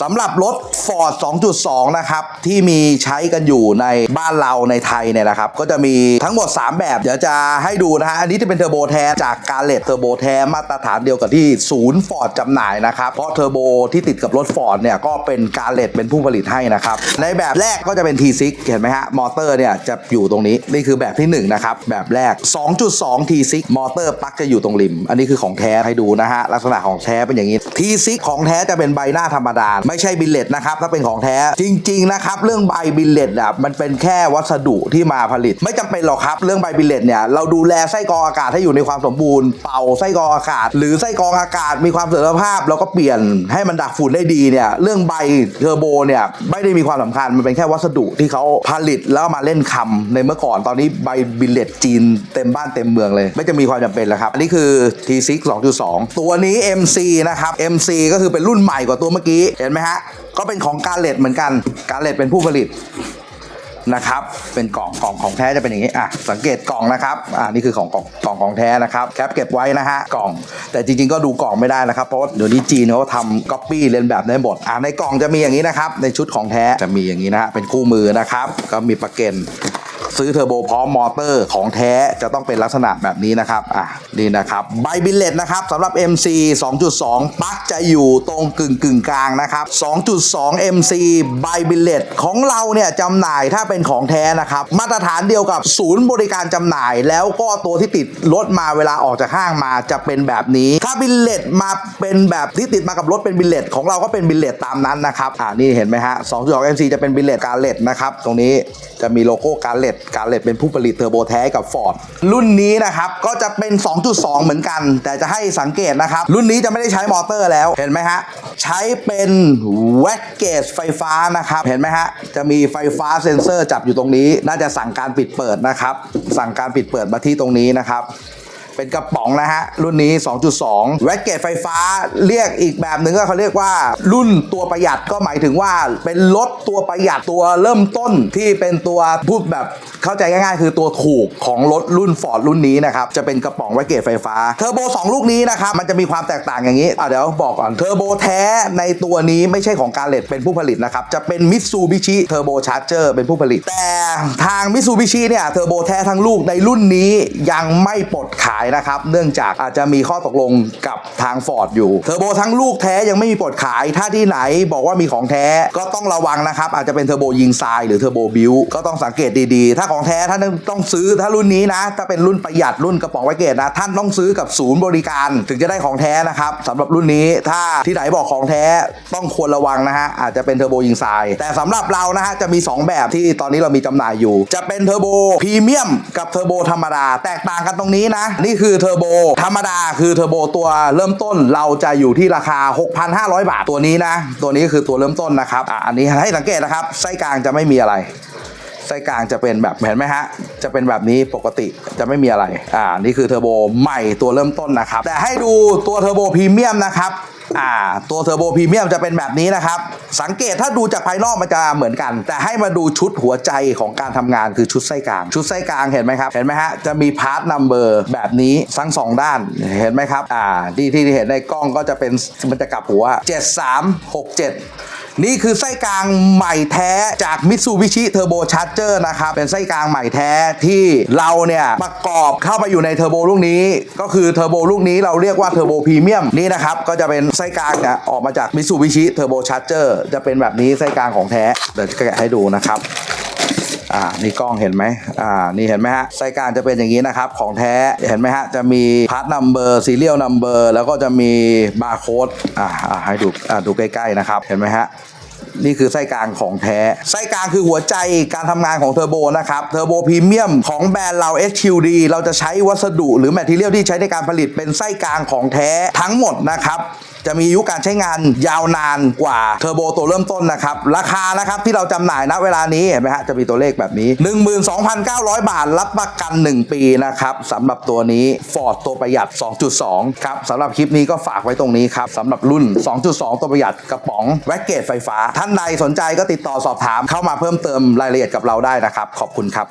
สำหรับรถ Ford 2.2 นะครับ ที่มีใช้กันอยู่ในบ้านเราในไทยเนี่ยนะครับ ก็จะมีทั้งหมด 3 แบบ เดี๋ยวจะให้ดูนะฮะ อันนี้จะเป็นเทอร์โบแท้จากการเลตเทอร์โบแท้มาตรฐานเดียวกับที่ศูนย์ Ford จำหน่ายนะครับ เพราะเทอร์โบที่ติดกับรถ Ford เนี่ย ก็เป็นการเลตเป็นผู้ผลิตให้นะครับ ในแบบแรกก็จะเป็น T6 เห็นไหมฮะ มอเตอร์เนี่ยจะอยู่ตรงนี้นี่คือแบบที่1นะครับแบบแรก 2.2 T6 มอเตอร์ปลั๊กจะอยู่ตรงริม อันนี้คือของแท้ให้ดูนะฮะลักษณะของแท้เป็นอย่างนี้ T6 ของแท้จะเป็นใบหน้าธรรมดาไม่ใช่บิลเลตนะครับถ้าเป็นของแท้จริง ๆ นะครับ เรื่องใบบิลเลตอะมันเป็นแค่วัสดุที่มาผลิต ไม่จำเป็นหรอกครับ เรื่องใบบิลเลตเนี่ยเราดูแลไส้กรองอากาศให้อยู่ในความสมบูรณ์เป่าไส้กรองอากาศ หรือไส้กรองอากาศมีความเสถียรภาพแล้วก็เปลี่ยนให้มันดักฝุ่นได้ดีเนี่ยเรื่องใบเทอร์โบเนี่ยไม่ได้มีความสำคัญมันเป็นแค่วัสดุที่เขาผลิตแล้วมาเล่นคำในเมื่อก่อนตอนนี้ใบบิลเลตจีนเต็มบ้านเต็มเมืองเลย ไม่จะมีความจำเป็นแล้วครับอันนี้คือ T6 2.2 ตัวนี้ MC นะครับ MC ก็คือเป็นรุ่นใหม่กว่าตัวเมื่อกี้เห็นไหมฮะ ก็เป็นของการเลตเหมือนกัน การเลตเป็นผู้ผลิตนะครับ เป็นกล่องกล่องของแท้จะเป็นอย่างนี้ อะ สังเกตกล่องนะครับ อ่านี่คือของกล่องกล่องของแท้นะครับแคปเก็บไว้นะฮะ กล่อง แต่จริงๆ ก็ดูกล่องไม่ได้นะครับ เพราะเดี๋ยวนี้จีนเขาทำก๊อปปี้เลียนแบบได้หมด อ่าในกล่องจะมีอย่างนี้นะครับ ในชุดของแท้จะมีอย่างนี้นะฮะ เป็นคู่มือนะครับ ก็มีประเก็น ซื้อเทอร์โบพร้อมมอเตอร์ของแท้จะต้องเป็นลักษณะแบบนี้นะครับอะนี่นะครับใบบิลเลตนะครับสำหรับ MC 2.2 ปลั๊กจะอยู่ตรงกึ่งกึ่งกลางนะครับ 2.2 MC ใบบิลเลตของเราเนี่ยจำหน่ายถ้าเป็นของแท้นะครับ มาตรฐานเดียวกับศูนย์บริการจำหน่าย แล้วก็ตัวที่ติดรถมาเวลาออกจากห้างมาจะเป็นแบบนี้ถ้าบิลเลตมาเป็นแบบที่ติดมากับรถเป็นบิลเลตของเราก็เป็นบิลเลตตามนั้นนะครับอ่านี่เห็นไหมฮะ 2.2 MC จะเป็นบิลเลตการเลตนะครับตรงนี้จะมีโลโก้การเลตกาเลตเป็นผู้ผลิตเทอร์โบแท้กับฟอร์ดรุ่นนี้นะครับก็จะเป็น 2.2 เหมือนกัน แต่จะให้สังเกตนะครับ รุ่นนี้จะไม่ได้ใช้มอเตอร์แล้วเห็นไหมฮะใช้เป็นแวกเกจไฟฟ้านะครับ เห็นไหมฮะจะมีไฟฟ้าเซ็นเซอร์จับอยู่ตรงนี้ น่าจะสั่งการปิดเปิดนะครับ สั่งการปิดเปิดมาที่ตรงนี้นะครับ เป็นกระป๋องนะฮะ รุ่นนี้ 2.2 แว็กเกตไฟฟ้าเรียกอีกแบบหนึ่งก็เขาเรียกว่า รุ่นตัวประหยัดก็หมายถึงว่า เป็นรถตัวประหยัดตัวเริ่มต้นที่เป็นตัวพูดแบบเข้าใจง่ายๆ คือตัวถูกของรถรุ่น Ford รุ่นนี้นะครับ จะเป็นกระป๋องแว็กเกตไฟฟ้าเทอร์โบ2 ลูกนี้นะครับ มันจะมีความแตกต่างอย่างนี้อะเดี๋ยวบอกก่อนเทอร์โบแท้ในตัวนี้ไม่ใช่ของการเลตเป็นผู้ผลิตนะครับจะเป็นมิตซูบิชิเทอร์โบชาร์เจอร์เป็นผู้ผลิต แต่ทางมิตซูบิชิเนี่ยเทอร์โบแท้ทั้งลูกในรุ่นนี้ยังไม่ปลดขายนะครับ เนื่องจากอาจจะมีข้อตกลงกับทาง Ford อยู่ เทอร์โบทั้งลูกแท้ยังไม่มีปลดขาย ถ้าที่ไหนบอกว่ามีของแท้ก็ต้องระวังนะครับ อาจจะเป็นเทอร์โบยิงทรายหรือเทอร์โบบิวก็ต้องสังเกตดีๆ ถ้าของแท้ท่านต้องซื้อถ้ารุ่นนี้นะ ถ้าเป็นรุ่นประหยัดรุ่นกระป๋องไวเกตนะ ท่านต้องซื้อกับศูนย์บริการถึงจะได้ของแท้นะครับสำหรับรุ่นนี้ถ้าที่ไหนบอกของแท้ต้องควรระวังนะฮะอาจจะเป็นเทอร์โบยิงทรายแต่สำหรับเรานะฮะจะมี 2 แบบที่ตอนนี้เรามีจำหน่ายอยู่ จะเป็นเทอร์โบพรีเมียมกับเทอร์โบธรรมดาแตกต่างกันตรงนี้นะนี่คือเทอร์โบธรรมดาคือเทอร์โบตัวเริ่มต้นเราจะอยู่ที่ราคา 6,500 บาทตัวนี้นะ ตัวนี้คือตัวเริ่มต้นนะครับอะอันนี้ให้สังเกตนะครับไส้กลางจะไม่มีอะไรไส้กลางจะเป็นแบบเห็นไหมฮะ จะเป็นแบบนี้ปกติจะไม่มีอะไร อ่า นี่คือเทอร์โบใหม่ตัวเริ่มต้นนะครับ แต่ให้ดูตัวเทอร์โบพรีเมียมนะครับ อ่าตัวเทอร์โบพรีเมียมจะเป็นแบบนี้นะครับ สังเกตถ้าดูจากภายนอกมันจะเหมือนกัน แต่ให้มาดูชุดหัวใจของการทำงานคือชุดไส้กลาง ชุดไส้กลางเห็นไหมครับ เห็นไหมฮะ จะมีพาร์ทนัมเบอร์แบบนี้ทั้งสองด้านเห็นไหมครับอ่าที่ที่เห็นในกล้องก็จะเป็นมันจะกลับหัว 7367 นี่คือไส้กลางใหม่แท้จากมิตซูบิชิเทอร์โบชาร์เจอร์นะครับ เป็นไส้กลางใหม่แท้ที่เราเนี่ยประกอบเข้าไปอยู่ในเทอร์โบลูกนี้ ก็คือเทอร์โบลูกนี้เราเรียกว่าเทอร์โบพรีเมียมนี่นะครับก็จะเป็นไส้กลางเนี่ยออกมาจากมิตซูบิชิเทอร์โบชาร์เจอร์จะเป็นแบบนี้ไส้กลางของแท้เดี๋ยวจะแกะให้ดูนะครับ อ่านี่กล้องเห็นไหมอ่านี่เห็นไหมฮะไส้กลางจะเป็นอย่างนี้นะครับ ของแท้เห็นไหมฮะจะมีพาร์ทนัมเบอร์ซีเรียลนัมเบอร์แล้วก็จะมีบาร์โค้ดอ่าให้ดูอ่าดูใกล้ๆนะครับ เห็นไหมฮะนี่คือไส้กลางของแท้ ไส้กลางคือหัวใจการทำงานของเทอร์โบนะครับ เทอร์โบพรีเมียมของแบรนด์เรา HQD เราจะใช้วัสดุหรือแมทเทียลที่ใช้ในการผลิตเป็นไส้กลางของแท้ทั้งหมดนะครับ จะมีอายุการใช้งานยาวนานกว่าเทอร์โบตัวเริ่มต้นนะครับ ราคานะครับที่เราจำหน่ายณเวลานี้เห็นไหมฮะจะมีตัวเลขแบบนี้ 12,900 บาท รับประกัน 1 ปีนะครับสำหรับตัวนี้ Ford ตัวประหยัด 2.2 ครับสำหรับคลิปนี้ก็ฝากไว้ตรงนี้ครับสำหรับรุ่น 2.2 ตัวประหยัดกระป๋องแวกเกตไฟฟ้า ท่านใดสนใจก็ติดต่อสอบถามเข้ามาเพิ่มเติมรายละเอียดกับเราได้นะครับ ขอบคุณครับ